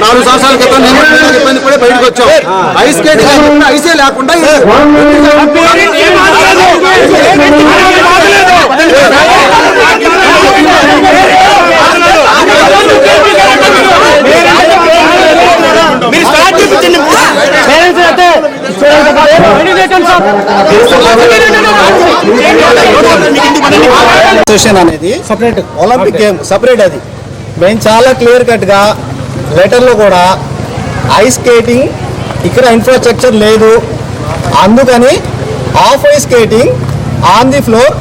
నాలుగు సంవత్సరాల క్రితం నేను కూడా ఇబ్బంది పడి బయటకు వచ్చాం ఐస్ కేట్ లేకుండా ఐసే లేకుండా మీరు స్టార్ట్ చూపించండి అసోసియేషన్ అనేది సపరేట్ ఒలింపిక్ గేమ్ సపరేట్ అది. మేము చాలా క్లియర్ కట్గా లెటర్లో కూడా ఐస్ స్కేటింగ్ ఇక్కడ ఇన్ఫ్రాస్ట్రక్చర్ లేదు. అందుకని off ice skating on the floor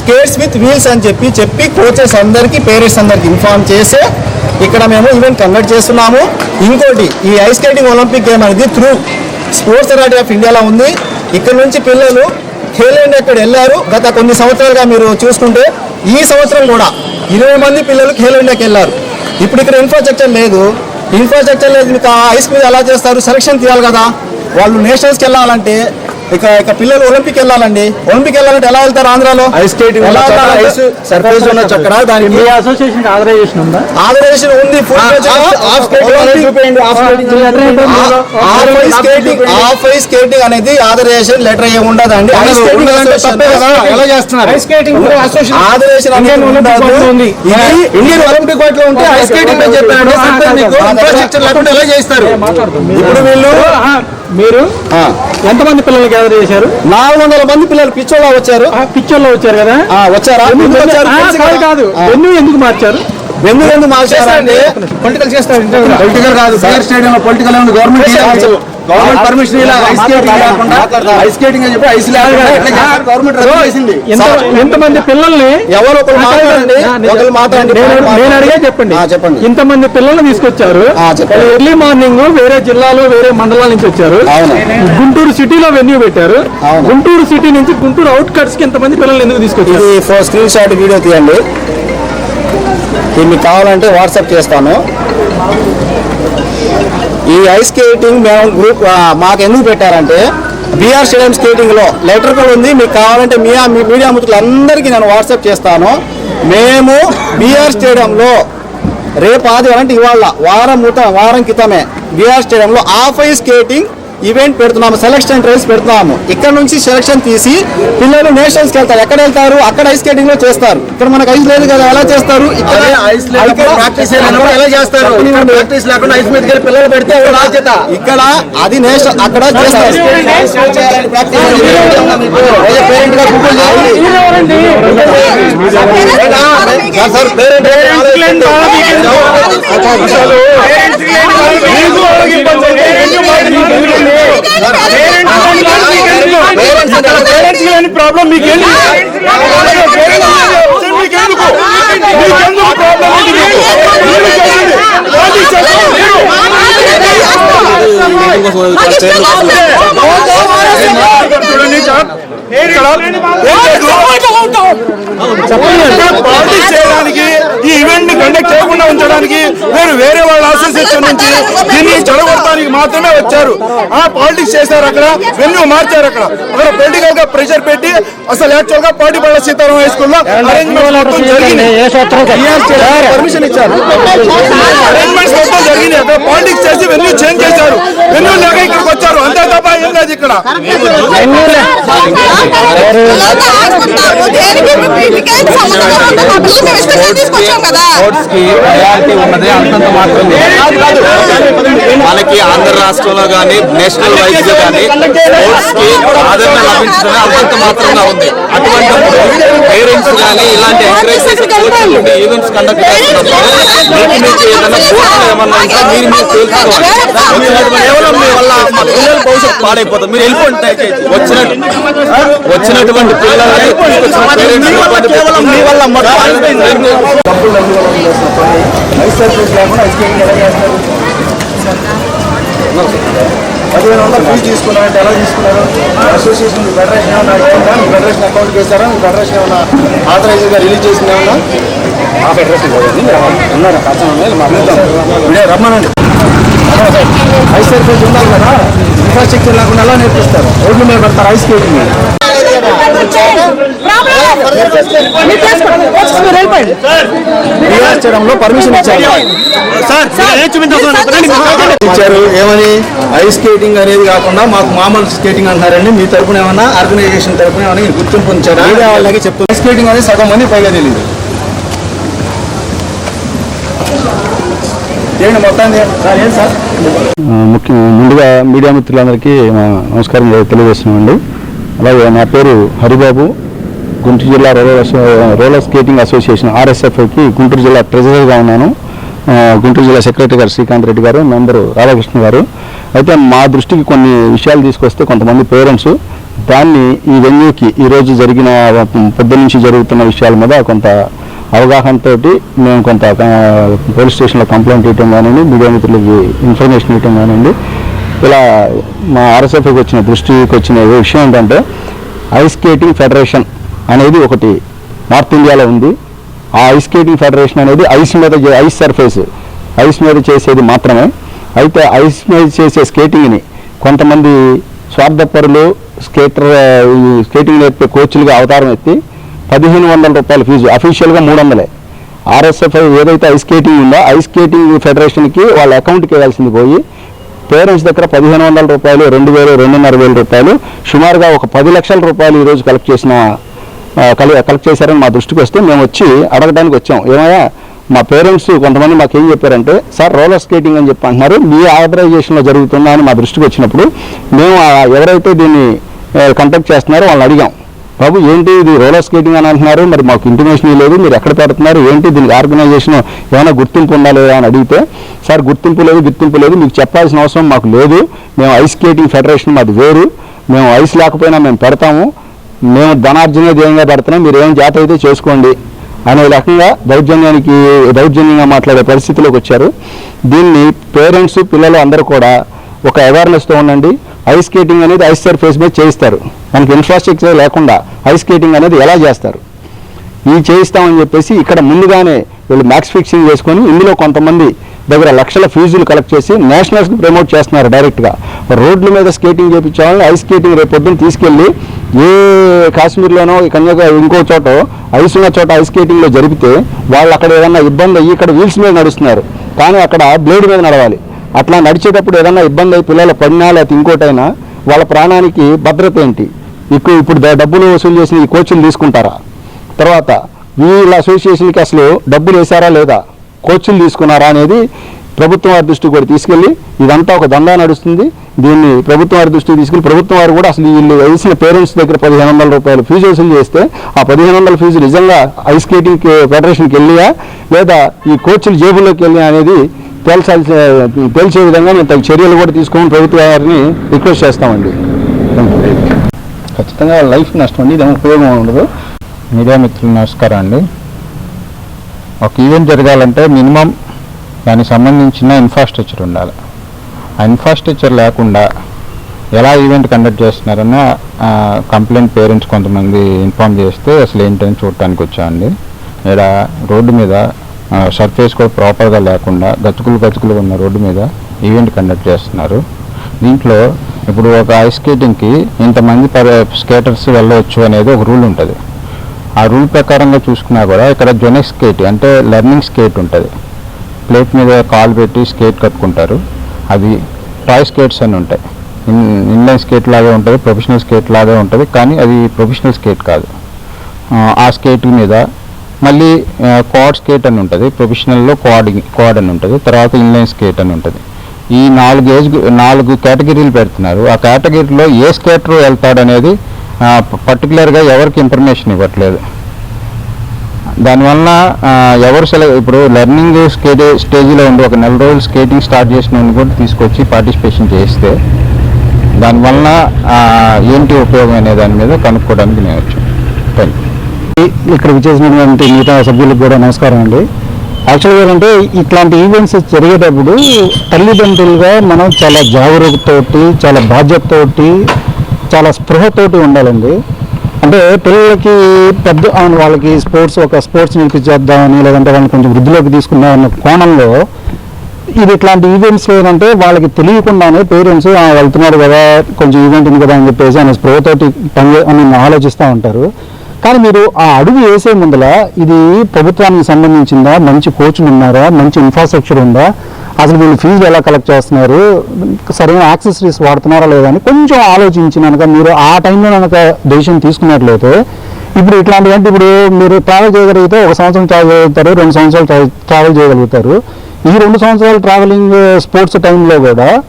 skates with wheels అని చెప్పి చెప్పి కోచెస్ అందరికీ పేరెంట్స్ అందరికి ఇన్ఫార్మ్ చేసే ఇక్కడ మేము ఈవెంట్ కండక్ట్ చేస్తున్నాము. ఇంకోటి ఈ ఐస్ స్కేటింగ్ ఒలింపిక్ గేమ్ అనేది త్రూ స్పోర్ట్స్ అథారిటీ ఆఫ్ ఇండియాలో ఉంది. ఇక్కడ నుంచి పిల్లలు ఖేలో ఇండియా వెళ్ళారు? గత కొన్ని సంవత్సరాలుగా మీరు చూసుకుంటే ఈ సంవత్సరం కూడా ఇరవై మంది పిల్లలు ఖేలో వెళ్ళారు. ఇప్పుడు ఇక్కడ ఇన్ఫ్రాస్ట్రక్చర్ లేదు. ఇన్ఫ్రాస్ట్రక్చర్ లేదు. మీకు ఐస్ మీద ఎలా చేస్తారు? సెలక్షన్ తీయాలి కదా. వాళ్ళు నేషనల్స్కి వెళ్ళాలంటే ఇక ఇక పిల్లలు ఒలింపిక్ వెళ్ళాలండి. ఒలింపిక్ వెళ్ళాలంటే ఎలా వెళ్తారు ఆంధ్రాలో? సర్ఫేస్ ఉన్న చక్కడ దానికి అసోసియేషన్ ఆథరైజేషన్ ఉందా? ఆదరేషన్ ఉంది స్కేటింగ్ ఆఫ్ ఐస్ స్కేటింగ్ అనేది ఆదరేషన్ లెటర్ ఏమి ఉండదండి. ఐస్ స్కేటింగ్ ఎలా చేస్తున్నారు? ఐస్ స్కేటింగ్ ఆదరేషన్ అనేది ఉండదు. ఇండియన్ ఒలింపిక్ వాటిలో ఉంటే ఐస్ స్కేటింగ్ అని చెప్పాను ఇన్ఫ్రాస్ట్రక్చర్ లేకుండా ఎలా చేస్తారు? ఇప్పుడు వీళ్ళు మీరు ఎంతమంది పిల్లలు గ్యాదర్ చేశారు. నాలుగు వందల మంది పిల్లలు పిచ్చోళ్ళ వచ్చారు. లో వచ్చారు కదా? ఆ, వచ్చారా? కాదు. వెన్ను ఎందుకు మార్చారు? ఎందుకు ఎందుకు మార్చారంటే పొలిటికల్ చేస్తారు పొలిటికల్ కాదు stadium political government government permission ఇలా ఐస్ స్కేటింగ్ లేకుండా ఐస్ స్కేటింగ్ అని చెప్పి ఐస్ లేకుండా గవర్నమెంట్ రద్దు చేసింది. ఎంత ఎంతమంది పిల్లల్ని ఎవరు ఒకరు మాట్లాడండి ఒకరు మాట్లాడండి నేను అడిగే చెప్పండి. ఆ, చెప్పండి. ఇంతమంది పిల్లల్ని తీసుకొచ్చారు. ఆ, చెప్పండి. ఎర్లీ మార్నింగ్ వేరే జిల్లాలు వేరే మండలాల నుంచి వచ్చారు. గుంటూరు సిటీలో వెన్యూ పెట్టారు. గుంటూరు సిటీ నుంచి గుంటూరు అవుట్ కట్స్కి ఇంతమంది పిల్లల్ని ఎందుకు తీసుకొచ్చారు? స్క్రీన్ షాట్ వీడియో తీయండి. మీకు కావాలంటే వాట్సాప్ చేస్తాను. ఈ ఐస్ స్కేటింగ్ మేము గ్రూప్ మాకు ఎందుకు పెట్టారంటే బీఆర్ స్టేడియం స్కేటింగ్లో లెటర్ కూడా ఉంది మీకు కావాలంటే మీ మీ మీడియా మిత్రులందరికీ నేను వాట్సాప్ చేస్తాను. మేము బీఆర్ స్టేడియంలో రేపు ఆదివారం అంటే ఇవాళ వారం వారం క్రితమే బీఆర్ స్టేడియంలో ఆఫ్ ఐస్ స్కేటింగ్ ఈవెంట్ పెడుతున్నాము సెలక్షన్ ట్రైల్స్ పెడుతున్నాము ఇక్కడ నుంచి సెలక్షన్ తీసి పిల్లలు నేషనల్స్కి వెళ్తారు ఎక్కడ వెళ్తారు అక్కడ ఐస్ స్కేటింగ్లో చేస్తారు ఇక్కడ మనకు ఐస్ లేదు కదా ఎలా చేస్తారు ఇక్కడ ఐస్ ప్రాక్టీస్ ఎలా చేస్తారు ప్రాక్టీస్ లేకుండా ఐస్ మీద పిల్లలు పెడితే ఎవరు బాధ్యత ఇక్కడ అది నేషనల్ అక్కడ చేస్తారు పేరెంట్గా Google చేయండి. సార్, సార్, పేరెంట్ పేరెంట్స్ లేని ప్రాబ్లం మీకేంటి మీకెందుకు చూడండి పార్టీస్ చేయడానికి ఈ ఈవెంట్ని కండక్ట్ చేయకుండా ఉంచడానికి మీరు వేరే వాళ్ళ అసోసియేషన్ నుంచి దీన్ని చెడగొట్టడానికి మాత్రమే వచ్చారు. ఆ పాలిటిక్స్ చేశారు అక్కడ వెన్యూ మార్చారు అక్కడ. అక్కడ పొలిటికల్గా ప్రెషర్ పెట్టి అసలు యాక్చువల్గా పార్టీ బళ్ళ సీతారాం హై స్కూల్లో అరేంజ్మెంట్ మొత్తం జరిగింది. పర్మిషన్ ఇచ్చారు. అరేంజ్మెంట్స్ మొత్తం జరిగింది. అక్కడ పాలిటిక్స్ చేసి వెన్యూ చేంజ్ చేశారు. వెన్యూ లేక ఇక్కడికి వచ్చారు. అంతే తప్ప ఏం లేదు ఇక్కడ. ఉన్నది అంతంత మాత్రమే మనకి ఆంధ్ర రాష్ట్రంలో కానీ నేషనల్ వైజ్గా కానీ ఆదరణ లభించడమే అంతంత మాత్రంగా ఉంది. అటువంటిప్పుడు పేరెంట్స్ కానీ ఇలాంటి ఎంకరేజ్ చేసే కోచ్లు ఉండి ఈవెంట్స్ కండక్ట్ చేస్తున్నప్పుడు మీకు మీకు ఏదైనా కోర్సులు ఏమన్నా ఉంటే మీరు మీరు తెలుసుకోవాలి వచ్చినటువంటి కేవలం మీ వల్ల మా పిల్లల భవిష్యత్తు పాడైపోతుంది మీరు వెళ్ళిపోండి దయచేసి వచ్చినట్టు వచ్చినటువంటి పిల్లల్ని కేవలం మీ వల్ల మొత్తం ఐస్ సర్ఫేస్ లేకుండా పదిహేను వందలు ఫీజు తీసుకున్నారంటే ఎలా తీసుకున్నారు? అసోసియేషన్ ఫెడరేషన్ ఏమన్నా అకౌంటా మీ ఫెడరేషన్ అకౌంట్కి వేస్తారా మీ ఫెడరేషన్ ఏమన్నా ఆథరైజ్గా రిలీజ్ చేసింది ఏమన్నా? ఆ ఫెడరేషన్ ఉన్నారు? ఇదే రమ్మనండి. ఐస్ సర్ఫేస్ ఉండాలి కదా? ఇన్ఫ్రాస్ట్రక్చర్ లేకుండా ఎలా నేర్పిస్తారు? రోడ్ల మీద పెడతారు ఐస్ స్కేటింగ్ రియాజ్ చేయడంలో పర్మిషన్ ఇచ్చారు. ఇచ్చారు ఏమని? ఐస్ స్కేటింగ్ అనేది కాకుండా మాకు మామూలు స్కేటింగ్ అంటారండి. మీ తరపున ఏమన్నా ఆర్గనైజేషన్ తరపున ఏమన్నా మీరు గుర్తింపు ఉంచారు వాళ్ళకి చెప్తున్నారు ఐస్ స్కేటింగ్ అనేది సగం మంది పైగా తెలియదు ముఖ్య ముందుగా మీడియా మిత్రులందరికీ నమస్కారం తెలియజేస్తున్నామండి. అలాగే నా పేరు హరిబాబు. గుంటూరు జిల్లా రోలర్ రోలర్ స్కేటింగ్ అసోసియేషన్ ఆర్ఎస్ఎఫ్కి గుంటూరు జిల్లా ట్రెజరర్గా ఉన్నాను. గుంటూరు జిల్లా సెక్రటరీ గారు శ్రీకాంత్ రెడ్డి గారు మెంబరు రాధాకృష్ణ గారు. అయితే మా దృష్టికి కొన్ని విషయాలు తీసుకొస్తే కొంతమంది పేరెంట్స్ దాన్ని ఈ వెన్యూకి ఈరోజు జరిగిన పొద్దు నుంచి జరుగుతున్న విషయాల మీద కొంత అవగాహనతో మేము కొంత పోలీస్ స్టేషన్లో కంప్లైంట్ ఇవ్వడం కానివ్వండి మీడియా మిత్రులకి ఇన్ఫర్మేషన్ ఇవ్వడం కానివ్వండి ఇలా మా ఆర్ఎస్ఎఫ్కి వచ్చిన దృష్టికి వచ్చిన విషయం ఏంటంటే ఐస్ స్కేటింగ్ ఫెడరేషన్ అనేది ఒకటి నార్త్ ఇండియాలో ఉంది. ఆ ఐస్ స్కేటింగ్ ఫెడరేషన్ అనేది ఐస్ మీద ఐస్ సర్ఫేస్ ఐస్ మీద చేసేది మాత్రమే. అయితే ఐస్ మీద చేసే స్కేటింగ్ని కొంతమంది స్వార్థపరులు స్కేటర్ స్కేటింగ్ నేర్పే కోచ్లుగా అవతారం ఎత్తి పదిహేను వందల రూపాయల ఫీజు అఫీషియల్గా మూడు వందలే. ఆర్ఎస్ఎఫ్ఐ ఏదైతే ఐస్ స్కేటింగ్ ఉందో ఐస్ స్కేటింగ్ ఫెడరేషన్కి వాళ్ళ అకౌంట్కి వేయాల్సింది పోయి పేరెంట్స్ దగ్గర పదిహేను వందల రూపాయలు రెండు వేలు రెండున్నర వేల రూపాయలు. సుమారుగా ఒక పది లక్షల రూపాయలు ఈరోజు కలెక్ట్ చేసిన కలెక్ట్ చేశారని మా దృష్టికి వస్తే మేము వచ్చి అడగడానికి వచ్చాం. ఏమయ్యా మా పేరెంట్స్ కొంతమంది మాకు ఏం చెప్పారంటే సార్ రోలర్ స్కేటింగ్ అని చెప్పి అంటున్నారు. మీ ఆథరైజేషన్లో జరుగుతుందా? అని మా దృష్టికి వచ్చినప్పుడు మేము ఎవరైతే దీన్ని కంటాక్ట్ చేస్తున్నారో వాళ్ళని అడిగాం. బాబు ఏంటి ఇది రోలర్ స్కేటింగ్ అని అంటున్నారు? మరి మాకు ఇంటిమేషన్ లేదు. మీరు ఎక్కడ పెడుతున్నారు? ఏంటి దీనికి ఆర్గనైజేషన్ ఏమైనా గుర్తింపు ఉందా లేదా అని అడిగితే సార్ గుర్తింపు లేదు గుర్తింపు లేదు. మీకు చెప్పాల్సిన అవసరం మాకు లేదు. మేము ఐస్ స్కేటింగ్ ఫెడరేషన్ మాది వేరు. మేము ఐస్ లేకపోయినా మేము పెడతాము. మేము ధనార్జన ధ్యేయంగా పెడుతున్నాం. మీరు ఏం జాత అయితే చేసుకోండి. అనే రకంగా దౌర్జన్యానికి దౌర్జన్యంగా మాట్లాడే పరిస్థితిలోకి వచ్చారు. దీన్ని పేరెంట్స్ పిల్లలు అందరూ కూడా ఒక అవేర్నెస్తో ఉండండి. ఐస్ స్కేటింగ్ అనేది ఐస్ సర్ఫేస్ మీద చేయిస్తారు. మనకి ఇన్ఫ్రాస్ట్రక్చర్ లేకుండా ఐస్ స్కేటింగ్ అనేది ఎలా చేస్తారు? ఈ చేయిస్తామని చెప్పేసి ఇక్కడ ముందుగానే వీళ్ళు మ్యాక్స్ ఫిక్సింగ్ చేసుకొని ఇందులో కొంతమంది దగ్గర లక్షల ఫీజులు కలెక్ట్ చేసి నేషనల్స్ని ప్రమోట్ చేస్తున్నారు డైరెక్ట్గా రోడ్ల మీద స్కేటింగ్ చేయించాలని ఐస్ స్కేటింగ్ రేపు పొద్దున్న తీసుకెళ్ళి ఏ కాశ్మీర్లోనో కన్యాకుమారి ఇంకో చోట ఐస్ ఉన్న చోట ఐస్ స్కేటింగ్లో జరిపితే వాళ్ళు అక్కడ ఏదన్నా ఇబ్బంది అయ్యి ఇక్కడ వీల్స్ మీద నడుస్తున్నారు. కానీ అక్కడ బ్లేడ్ మీద నడవాలి. అట్లా నడిచేటప్పుడు ఏదన్నా ఇబ్బంది అయి పిల్లలు పడినా లేకపోతే ఇంకోటైనా వాళ్ళ ప్రాణానికి భద్రత ఏంటి? ఇప్పుడు ఇప్పుడు డబ్బులు వసూలు చేసిన ఈ కోచ్లు తీసుకుంటారా? తర్వాత వీళ్ళ అసోసియేషన్కి అసలు డబ్బులు వేశారా లేదా? కోచ్లు తీసుకున్నారా అనేది ప్రభుత్వం వారి దృష్టికి కూడా తీసుకెళ్ళి ఇదంతా ఒక దందా నడుస్తుంది. దీన్ని ప్రభుత్వం వారి దృష్టికి తీసుకెళ్ళి ప్రభుత్వం వారు కూడా అసలు వీళ్ళు వేసిన పేరెంట్స్ దగ్గర పదిహేను వందల రూపాయలు ఫీజు వసూలు చేస్తే ఆ పదిహేను వందల ఫీజు నిజంగా ఐస్ స్కేటింగ్ ఫెడరేషన్కి వెళ్ళియా? లేదా ఈ కోచ్లు జేబుల్లోకి వెళ్ళి అనేది తేల్చాల్సి తేల్చే విధంగా మేము తగు చర్యలు కూడా తీసుకొని ప్రభుత్వ వారిని రిక్వెస్ట్ చేస్తామండి. ఖచ్చితంగా లైఫ్ నష్టం అండి ఇదేమో ఉపయోగం ఉండదు. మీడియా మిత్రులు నమస్కారం అండి. ఒక ఈవెంట్ జరగాలంటే మినిమం దానికి సంబంధించిన ఇన్ఫ్రాస్ట్రక్చర్ ఉండాలి. ఆ ఇన్ఫ్రాస్ట్రక్చర్ లేకుండా ఎలా ఈవెంట్ కండక్ట్ చేస్తున్నారన్న కంప్లైంట్ పేరెంట్స్ కొంతమంది ఇన్ఫామ్ చేస్తే అసలు ఏంటని చూడటానికి వచ్చామండి. ఇక్కడ రోడ్డు మీద సర్ఫేస్ కూడా ప్రాపర్గా లేకుండా గతుకులు గతుకులు ఉన్న రోడ్డు మీద ఈవెంట్ కండక్ట్ చేస్తున్నారు. దీంట్లో ఇప్పుడు ఒక ఐస్ స్కేటింగ్కి ఇంతమంది పర్ స్కేటర్స్ వెళ్ళవచ్చు అనేది ఒక రూల్ ఉంటుంది. ఆ రూల్ ప్రకారంగా చూసుకున్నా కూడా ఇక్కడ జొనెక్ స్కేట్ అంటే లెర్నింగ్ స్కేట్ ఉంటుంది. ప్లేట్ మీద కాలు పెట్టి స్కేట్ కట్టుకుంటారు. అది టాయ్ స్కేట్స్ అని ఉంటాయి. ఇన్ ఇన్లైన్ స్కేట్ లాగే ఉంటుంది ప్రొఫెషనల్ స్కేట్ లాగే ఉంటుంది కానీ అది ప్రొఫెషనల్ స్కేట్ కాదు. ఆ స్కేట్ మీద మళ్ళీ క్వాడ్ స్కేట్ అని ఉంటుంది. ప్రొఫెషనల్లో క్వాడ్ క్వాడ్ అని ఉంటుంది. తర్వాత ఇన్లైన్ స్కేట్ అని ఉంటుంది. ఈ నాలుగు ఏజ్ నాలుగు కేటగిరీలు పెడుతున్నారు. ఆ కేటగిరీలో ఏ స్కేటర్ వెళ్తాడనేది పర్టికులర్గా ఎవరికి ఇన్ఫర్మేషన్ ఇవ్వట్లేదు. దానివల్ల ఎవరు సెల ఇప్పుడు లెర్నింగ్ స్కేట్ స్టేజ్లో ఉండి ఒక నెల రోజులు స్కేటింగ్ స్టార్ట్ చేసిన వాడిని కూడా తీసుకొచ్చి పార్టిసిపేషన్ చేస్తే దానివల్ల ఏంటి ఉపయోగం అనే దాని మీద కనుక్కోవడానికి నేను వచ్చాను థ్యాంక్ యూ ఇక్కడ విచేసినటువంటి మిగతా సభ్యులకు కూడా నమస్కారం అండి. యాక్చువల్గా ఏంటంటే ఇట్లాంటి ఈవెంట్స్ జరిగేటప్పుడు తల్లిదండ్రులుగా మనం చాలా జాగరూకతోటి చాలా బాధ్యతతోటి చాలా స్పృహతోటి ఉండాలండి. అంటే పిల్లలకి పెద్ద ఆ, వాళ్ళకి స్పోర్ట్స్ ఒక స్పోర్ట్స్ నేర్పించేద్దామని లేదంటే వాళ్ళని కొంచెం వృద్ధిలోకి తీసుకుందాం కోణంలో ఇది ఇట్లాంటి ఈవెంట్స్ ఏంటంటే వాళ్ళకి తెలియకుండానే పేరెంట్స్ వెళ్తున్నారు కదా కొంచెం ఈవెంట్ ఉంది కదా అని చెప్పేసి ఆయన స్ప్రోతోటి పని అని ఆలోచిస్తూ ఉంటారు. కానీ మీరు ఆ అడుగు వేసే ముందల ఇది ప్రభుత్వానికి సంబంధించిందా? మంచి కోచ్లు ఉన్నారా? మంచి ఇన్ఫ్రాస్ట్రక్చర్ ఉందా? అసలు వీళ్ళు ఫీజులు ఎలా కలెక్ట్ చేస్తున్నారు? సరైన యాక్సెసరీస్ వాడుతున్నారా లేదా అని కొంచెం ఆలోచించినాక మీరు ఆ టైంలో కనుక డెసిషన్ తీసుకున్నట్లయితే ఇప్పుడు ఇట్లాంటివి అంటే ఇప్పుడు మీరు ట్రావెల్ చేయగలిగితే ఒక సంవత్సరం ట్రావెల్ చేయగలుగుతారు రెండు సంవత్సరాలు ట్రా- ట్రావెల్ చేయగలుగుతారు. ఈ రెండు సంవత్సరాలు ట్రావెలింగ్ స్పోర్ట్స్ టైంలో కూడా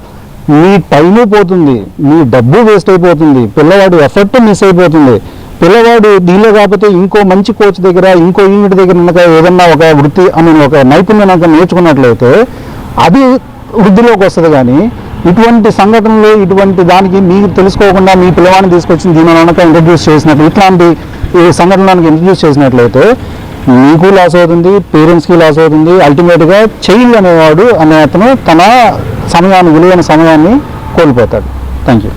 మీ టైము పోతుంది. మీ డబ్బు వేస్ట్ అయిపోతుంది. పిల్లవాడు ఎఫర్ట్ మిస్ అయిపోతుంది. పిల్లవాడు దీనిలో కాకపోతే ఇంకో మంచి కోచ్ దగ్గర ఇంకో యూనిట్ దగ్గర కనుక ఏదన్నా ఒక వృత్తి అని ఒక నైపుణ్యం కనుక నేర్చుకున్నట్లయితే అది వృద్ధిలోకి వస్తుంది కానీ ఇటువంటి సంఘటనలు ఇటువంటి దానికి మీకు తెలుసుకోకుండా మీ పిల్లవాడిని తీసుకొచ్చి దీని కనుక ఇంట్రడ్యూస్ చేసినట్లు ఇట్లాంటి సంఘటనకి సంఘటనలకు ఇంట్రడ్యూస్ చేసినట్లయితే మీకు లాస్ అవుతుంది పేరెంట్స్కి లాస్ అవుతుంది అల్టిమేట్గా చైల్డ్ అనేవాడు అనే అతను తన సమయాన్ని విలువైన సమయాన్ని కోల్పోతాడు. Thank you